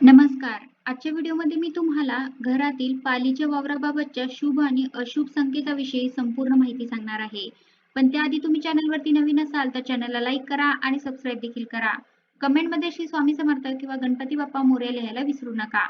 नमस्कार. आजच्या व्हिडिओमध्ये मी तुम्हाला घरातील पालीच्या वावराबाबतच्या शुभ आणि अशुभ संकेताविषयी संपूर्ण माहिती सांगणार आहे. पण त्याआधी तुम्ही चॅनलवरती नवीन असाल तर चॅनलला लाईक करा आणि सबस्क्राईब देखील करा. कमेंटमध्ये श्री स्वामी समर्थ किंवा गणपती बाप्पा मोरया लिहायला विसरू नका.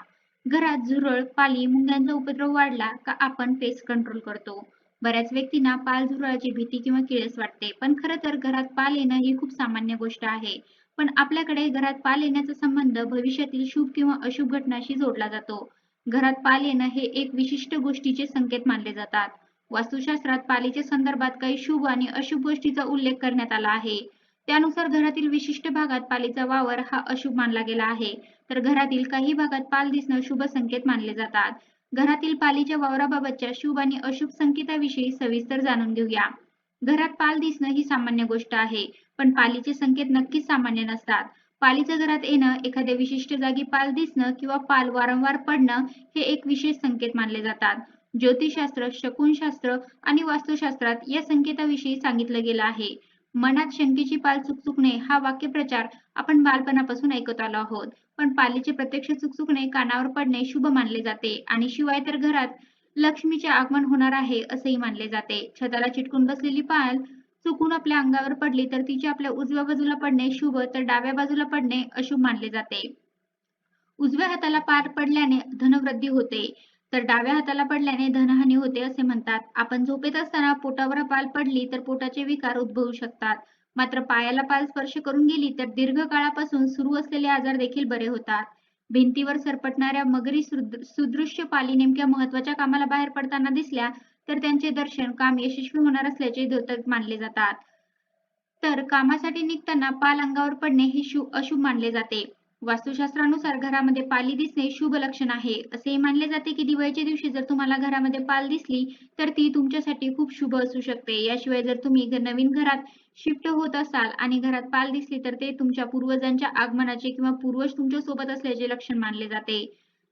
घरात झुरळ पाली मुंग्यांचा उपद्रव वाढला का आपण पेस्ट कंट्रोल करतो. बऱ्याच व्यक्तींना पाल झुरळाची भीती किंवा किळस वाटते. पण खरं तर घरात पाल येणं ही खूप सामान्य गोष्ट आहे. पण आपल्याकडे घरात पाल येण्याचा संबंध भविष्यातील शुभ किंवा अशुभ घटनाशी जोडला जातो. घरात पाल येणं हे एक विशिष्ट गोष्टीचे संकेत मानले जातात. वास्तुशास्त्रात पालीच्या संदर्भात काही शुभ आणि अशुभ गोष्टीचा उल्लेख करण्यात आला आहे. त्यानुसार घरातील विशिष्ट भागात पालीचा वावर हा अशुभ मानला गेला आहे. तर घरातील काही भागात पाल दिसणं शुभ संकेत मानले जातात. घरातील पालीच्या वावराबाबतच्या शुभ आणि अशुभ संकेताविषयी सविस्तर जाणून घेऊया. घरात पाल दिसणं ही सामान्य गोष्ट आहे. पण पालीचे संकेत नक्कीच सामान्य नसतात. पालीच्या घरात येणं एखाद्या विशिष्ट जागी पाल दिसणं किंवा पाल वारंवार पडणं हे एक विशेष संकेत मानले जातात. ज्योतिषशास्त्र शकुनशास्त्र आणि वास्तुशास्त्रात या संकेताविषयी सांगितलं गेलं आहे. मनात शंकेची पाल चुकचुकणे हा वाक्यप्रचार आपण बालपणापासून ऐकत आलो आहोत. पण पालीचे प्रत्यक्ष चुकचुकणे कानावर पडणे शुभ मानले जाते आणि शिवाय तर घरात लक्ष्मीचे आगमन होणार आहे असेही मानले जाते. छताला चिटकून बसलेली पाल चुकून आपल्या अंगावर पडली तर तिचे आपल्या उजव्या बाजूला पडणे शुभ तर डाव्या बाजूला पडणे अशुभ मानले जाते. उजव्या हाताला पार पडल्याने धनवृद्धी होते तर डाव्या हाताला पडल्याने धनहानी होते असे म्हणतात. आपण झोपेत असताना पोटावर पाल पडली तर पोटाचे विकार उद्भवू शकतात. मात्र पायाला पाल स्पर्श करून गेली तर दीर्घ काळापासून सुरू असलेले आजार देखील बरे होतात. भिंतीवर सरपटणाऱ्या मगरी सुदृश्य पाली नेमक्या महत्त्वाच्या कामाला बाहेर पडताना दिसल्या तर त्यांचे दर्शन काम यशस्वी होणार असल्याचे द्योतक मानले जातात. तर कामासाठी निघताना पाल अंगावर पडणे हे अशुभ मानले जाते. वास्तुशास्त्रानुसार घरामध्ये पाली दिसणे शुभ लक्षण आहे. असे मानले जाते की दिवाळीच्या दिवशी जर तुम्हाला घरामध्ये पाल दिसली तर ती तुमच्यासाठी खूप शुभ असू शकते. याशिवाय जर तुम्ही नवीन घरात शिफ्ट होत असाल आणि घरात पाल दिसली तर ते तुमच्या पूर्वजांच्या आगमनाचे किंवा पूर्वज तुमच्यासोबत असल्याचे लक्षण मानले जाते.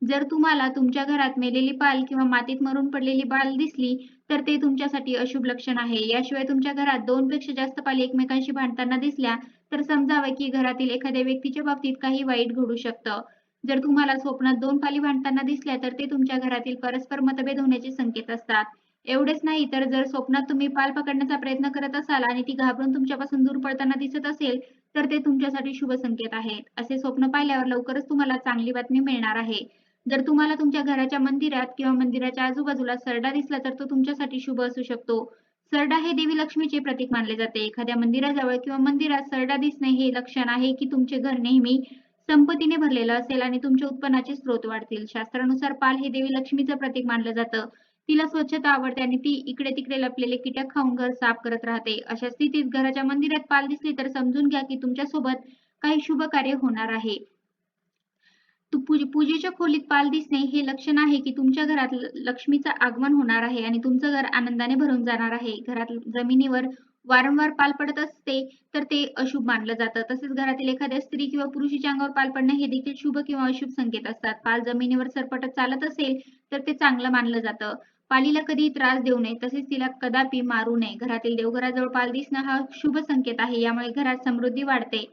जर तुम्हाला तुमच्या घरात मेलेली पाल किंवा मातीत मरून पडलेली बाल दिसली तर ते तुमच्यासाठी अशुभ लक्षण आहे. याशिवाय तुमच्या घरात दोन पेक्षा जास्त पाली एकमेकांशी भांडताना दिसल्या तर समजावे की घरातील एखाद्या व्यक्तीच्या बाबतीत काही वाईट घडू शकतं. जर तुम्हाला स्वप्नात दोन पाली भांडताना दिसल्या तर ते तुमच्या घरातील परस्पर मतभेद होण्याचे संकेत असतात. एवढेच नाही तर जर स्वप्नात तुम्ही पाल पकडण्याचा प्रयत्न करत असाल आणि ती घाबरून तुमच्यापासून दूर पडताना दिसत असेल तर ते तुमच्यासाठी शुभ संकेत आहेत. असे स्वप्न पाहिल्यावर लवकरच तुम्हाला चांगली बातमी मिळणार आहे. जर तुम्हाला तुमच्या घराच्या मंदिरात किंवा मंदिराच्या आजूबाजूला सरडा दिसला तर तो तुमच्यासाठी शुभ असू शकतो. सरडा हे देवी लक्ष्मीचे प्रतीक मानले जाते. एखाद्या मंदिराजवळ किंवा मंदिरात सरडा दिसणे हे लक्षण आहे की तुमचे घर नेहमी संपत्तीने भरलेलं असेल आणि तुमच्या उत्पन्नाचे स्रोत वाढतील. शास्त्रानुसार पाल हे देवी लक्ष्मीचं प्रतीक मानलं जातं. तिला स्वच्छता आवडते आणि ती इकडे तिकडे लपलेले कीटक खाऊन घर साफ करत राहते. अशा स्थितीत घराच्या मंदिरात पाल दिसली तर समजून घ्या की तुमच्यासोबत काही शुभ कार्य होणार आहे. पूजेच्या खोलीत पाल दिसणे हे लक्षण आहे की तुमच्या घरात लक्ष्मीचं आगमन होणार आहे आणि तुमचं घर आनंदाने भरून जाणार आहे. घरात जमिनीवर वारंवार पाल पडत असते तर ते अशुभ मानलं जातं. तसेच घरातील एखाद्या स्त्री किंवा पुरुषीच्या अंगावर पाल पडणं हे देखील शुभ किंवा अशुभ संकेत असतात. पाल जमिनीवर सरपटत चालत असेल तर ते चांगलं मानलं जातं. पालीला कधी त्रास देऊ नये तसेच तिला कदापि मारू नये. घरातील देवघराजवळ पाल दिसणं हा शुभ संकेत आहे. यामुळे घरात समृद्धी वाढते.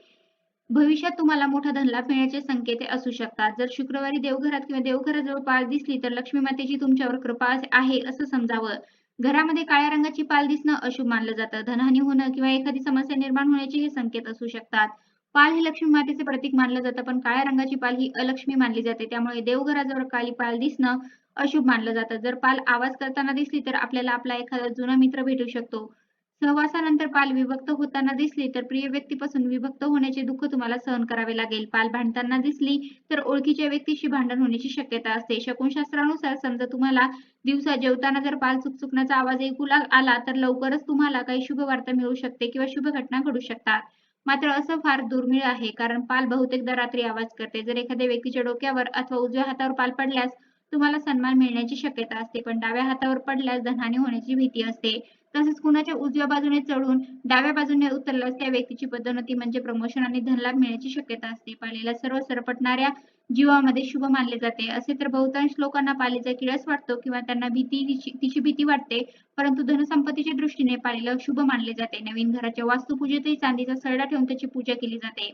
भविष्यात तुम्हाला मोठा धनलाभ मिळण्याचे संकेत असू शकतात. जर शुक्रवारी देवघरात किंवा देवघराजवळ पाळ दिसली तर लक्ष्मी मातेची तुमच्यावर कृपा आहे असं समजावं. घरामध्ये काळ्या रंगाची पाल दिसणं अशुभ मानलं जातं. धनहानी होणं किंवा एखादी समस्या निर्माण होण्याचे हे संकेत असू शकतात. पाल हे लक्ष्मी मातेचे प्रतीक मानलं जातं पण काळ्या रंगाची पाल ही अलक्ष्मी मानली जाते. त्यामुळे देवघराजवळ काळी पाल दिसणं अशुभ मानलं जातं. जर पाल आवाज करताना दिसली तर आपल्याला आपला एखादा जुना मित्र भेटू शकतो. सहवासानंतर पाल विभक्त होताना दिसली तर प्रिय व्यक्तीपासून विभक्त होण्याचे दुःख तुम्हाला सहन करावे लागेल. पाल भांडताना दिसली तर ओळखीच्या व्यक्तीशी भांडण होण्याची शक्यता असते. शकुनशास्त्रानुसार समजा तुम्हाला दिवसा जेवताना जर पाल चुकचुकण्याचा आवाज ऐकू आला तर लवकरच तुम्हाला काही शुभ वार्ता मिळू शकते किंवा शुभ घटना घडू शकतात. मात्र असं फार दुर्मिळ आहे कारण पाल बहुतेकदा रात्री आवाज करते. जर एखाद्या व्यक्तीच्या डोक्यावर अथवा उजव्या हातावर पाल पडल्यास तुम्हाला सन्मान मिळण्याची शक्यता असते. पण डाव्या हातावर पडल्यास धनहानी होण्याची भीती असते. तसेच कुणाच्या उजव्या बाजूने चढून डाव्या बाजूने उतरल्यास त्या व्यक्तीची पदोन्नती म्हणजे प्रमोशन आणि धनलाभ मिळण्याची शक्यता असते. पालीला सर्व सरपटणाऱ्या जीवामध्ये शुभ मानले जाते. असे तर बहुतांश लोकांना पालीचा किळस वाटतो किंवा त्यांना भीती तिची भीती वाटते. परंतु धनसंपत्तीच्या दृष्टीने पालीला शुभ मानले जाते. नवीन घराच्या वास्तुपूजेतही चांदीचा सरडा ठेवून त्याची पूजा केली जाते.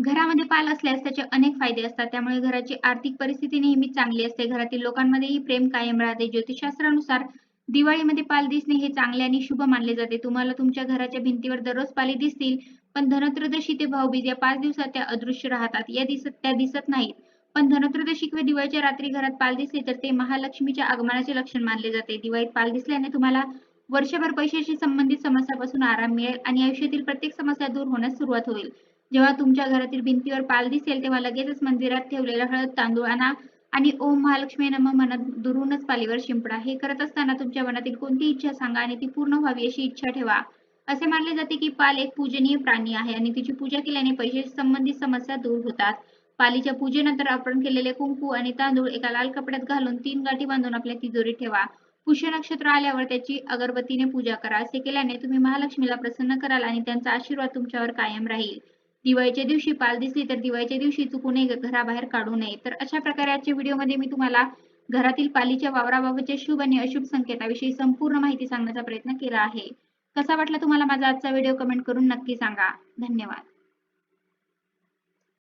घरामध्ये पाल असल्यास त्याचे अनेक फायदे असतात. त्यामुळे घराची आर्थिक परिस्थिती नेहमी चांगली असते. घरातील लोकांमध्येही प्रेम कायम राहते. ज्योतिषशास्त्रानुसार दिवाळीमध्ये पाल दिसणे हे चांगले आणि शुभ मानले जाते. तुम्हाला तुमच्या घराच्या भिंतीवर दररोज पाले दिसतील पण धनत्रदशी ते भाऊबीज या पाच दिवसात त्या अदृश्य राहतात. या दिसत त्या दिसत नाहीत. पण धनत्रदशी किंवा दिवाळीच्या रात्री घरात पाल दिसले तर ते महालक्ष्मीच्या आगमनाचे लक्षण मानले जाते. दिवाळीत पाल दिसल्याने तुम्हाला वर्षभर पैशाशी संबंधित समस्यापासून आराम मिळेल आणि आयुष्यातील प्रत्येक समस्या दूर होण्यास सुरुवात होईल. जेव्हा तुमच्या घरातील भिंतीवर पाल दिसेल तेव्हा लगेचच मंदिरात ठेवलेला हळद तांदूळ आणा आणि ओम महालक्ष्मी नम म्हणत दुरूनच पालीवर शिंपडा. हे करत असताना तुमच्या मनातील कोणती इच्छा सांगा आणि ती पूर्ण व्हावी अशी इच्छा ठेवा. असे मानले जाते की पाल एक पूजनीय प्राणी आहे आणि तिची पूजा केल्याने पैशाशी संबंधित समस्या दूर होतात. पालीच्या पूजेनंतर अर्पण केलेले कुंकू आणि तांदूळ एका लाल कपड्यात घालून तीन गाठी बांधून आपल्या तिजोरीत ठेवा. पुष्य नक्षत्र आल्यावर त्याची अगरबत्तीने पूजा करा. असे केल्याने तुम्ही महालक्ष्मीला प्रसन्न कराल आणि त्यांचा आशीर्वाद तुमच्यावर कायम राहील. दिवाळीच्या दिवशी पाल दिसली तर दिवाळीच्या दिवशी चुकूनही घराबाहेर काढू नये. तर अशा प्रकारे आजच्या व्हिडिओमध्ये मी तुम्हाला घरातील पालीच्या वावराबाबतच्या शुभ आणि अशुभ संकेताविषयी संपूर्ण माहिती सांगण्याचा प्रयत्न केला आहे. कसा वाटला तुम्हाला माझा आजचा व्हिडिओ कमेंट करून नक्की सांगा. धन्यवाद.